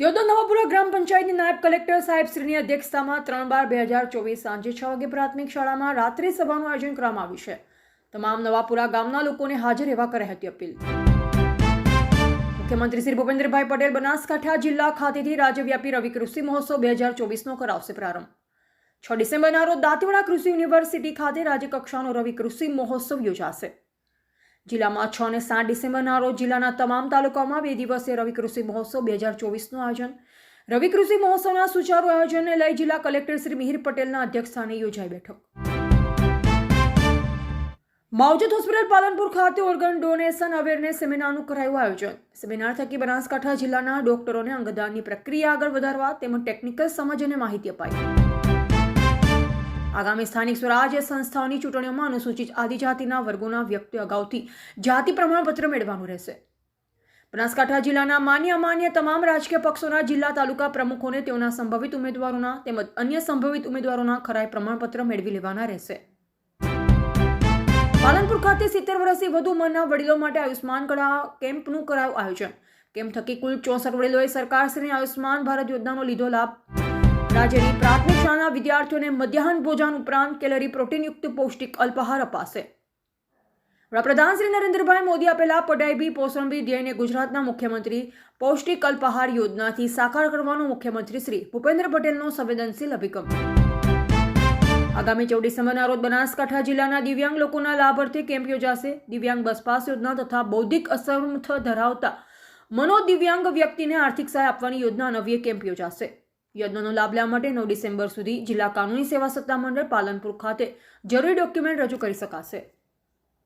ત્યોદર નવાપુરા ગ્રામ પંચાયતની નાયબ કલેક્ટર સાહેબ શ્રીની અધ્યક્ષતામાં ત્રણ બાર બે હજાર ચોવીસ સાંજે છ વાગે પ્રાથમિક શાળામાં રાત્રિ સભાનું આયોજન કરવામાં આવ્યું છે. તમામ નવાપુરા ગામના લોકોને હાજર રહેવા કરાઈ હતી અપીલ. મુખ્યમંત્રી શ્રી ભૂપેન્દ્રભાઈ પટેલ બનાસકાંઠા જિલ્લા ખાતેથી રાજ્યવ્યાપી રવિ કૃષિ મહોત્સવ બે હજાર ચોવીસનો કરાવશે પ્રારંભ. છ ડિસેમ્બરના રોજ દાંતીવાડા કૃષિ યુનિવર્સિટી ખાતે રાજ્યકક્ષાનો રવિ કૃષિ મહોત્સવ યોજાશે. જિલ્લામાં છ અને સાત ડિસેમ્બરના રોજ જિલ્લાના તમામ તાલુકાઓમાં બે દિવસીય રવિ કૃષિ મહોત્સવ બે હજાર ચોવીસનું આયોજન. રવિ કૃષિ મહોત્સવના સુચારુ આયોજનને લઈ જિલ્લા કલેક્ટર શ્રી મિહિર પટેલના અધ્યક્ષસ્થાને યોજાઈ બેઠક. માવજત હોસ્પિટલ પાલનપુર ખાતે ઓર્ગન ડોનેશન અવેરનેસ સેમિનારનું કરાયું આયોજન. સેમિનાર થકી બનાસકાંઠા જિલ્લાના ડોક્ટરોને અંગદાનની પ્રક્રિયા આગળ વધારવા તેમજ ટેકનિકલ સમજ અને માહિતી અપાઈ. આગામી સ્થાનિક સ્વરાજ્ય સંસ્થાઓની ચૂંટણીઓમાં અનુસૂચિત આદિજાતિના વર્ગોના વ્યક્તિઓ અગાઉથી જાતિ પ્રમાણપત્ર મેળવવાનું રહેશે. બનાસકાંઠા જિલ્લાના માન્ય અમાન્ય તમામ રાજકીય પક્ષોના જિલ્લા તાલુકા પ્રમુખોને તેઓના સંભવિત ઉમેદવારોના તેમજ અન્ય સંભવિત ઉમેદવારોના ખરાઈ પ્રમાણપત્ર મેળવી લેવાના રહેશે. પાલનપુર ખાતે સિત્તેર વર્ષથી વધુ ઉંમરના વડીલો માટે આયુષ્માન કળા કેમ્પનું કરાયું આયોજન. કેમ્પ થકી કુલ ચોસઠ વડીલોએ સરકારશ્રીની આયુષ્માન ભારત યોજનાનો લીધો લાભ રાજ્યની પ્રાથમિક શાળાના વિદ્યાર્થીઓને મધ્યાહન ભોજન ઉપરાંત કેલરી પ્રોટીનયુક્ત પૌષ્ટિક અલ્પાહાર અપાશે. વડાપ્રધાન શ્રી નરેન્દ્રભાઈ મોદી આપેલા પડાઈબી પોષણબી ધ્યેયને ગુજરાતના મુખ્યમંત્રી પૌષ્ટિક અલ્પાહાર યોજનાથી સાકાર કરવાનો મુખ્યમંત્રી શ્રી ભૂપેન્દ્ર પટેલનો સંવેદનશીલ અભિગમ. આગામી ચૌદ ડિસેમ્બરના રોજ બનાસકાંઠા જિલ્લાના દિવ્યાંગ લોકોના લાભાર્થે કેમ્પ યોજાશે. દિવ્યાંગ બસ પાસ યોજના તથા બૌદ્ધિક અસમર્થ ધરાવતા મનોદિવ્યાંગ વ્યક્તિને આર્થિક સહાય આપવાની યોજના નવીએ કેમ્પ યોજાશે. યોજનાનો લાભ લેવા માટે નવ ડિસેમ્બર સુધી જિલ્લા કાનૂની સેવા સત્તામંડળ પાલનપુર ખાતે જરૂરી ડોક્યુમેન્ટ રજૂ કરી શકાશે.